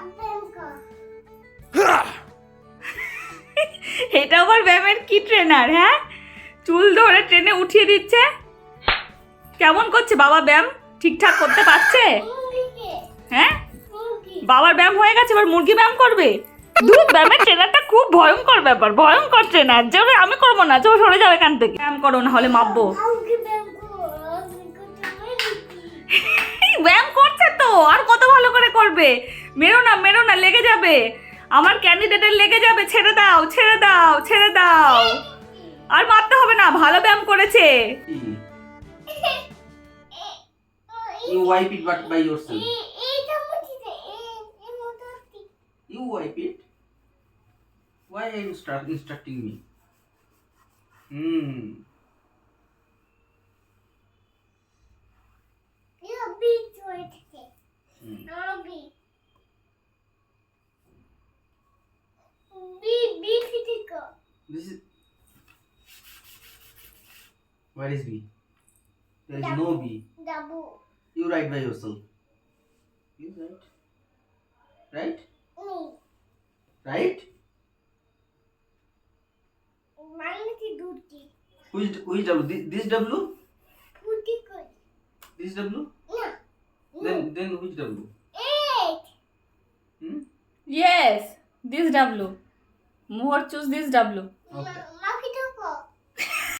এটা আবার ব্যায়ামের কি ট্রেনার হ্যাঁ? চুল ধরে ট্রেনে উঠিয়ে দিচ্ছে? কেমন করছে বাবা ব্যায়াম ঠিকঠাক করতে পারছে? হ্যাঁ? বাবার ব্যায়াম হয়ে গেছে এবার মুরগি ব্যায়াম করবে? দুধ ব্যায়ামের ট্রেনারটা খুব ভয়ঙ্কর ব্যাপার ভয়ঙ্কর ট্রেনার যে আমি করব না চো সরে যাবে এখান থেকে। ব্যায়াম করো না হলে মাপবো ব্যায়াম করছে তো আর কত ভালো করে করবে? মেরো না মেরো না লেগে যাবে। আমার ক্যান্ডিডেটের লেগে যাবে ছেড়ে দাও ছেড়ে দাও ছেড়ে দাও। আর মারতে হবে না ভালো ব্যায়াম করেছে। No. Mm. This is. Where is B? There is no B. Double. You write by yourself. You write. Right? No. Right? Mine is duty. Which which W? This, this W? Duty. This W? No. Then then which W? Eight. Hmm? Yes. This W. More choose this W. Okay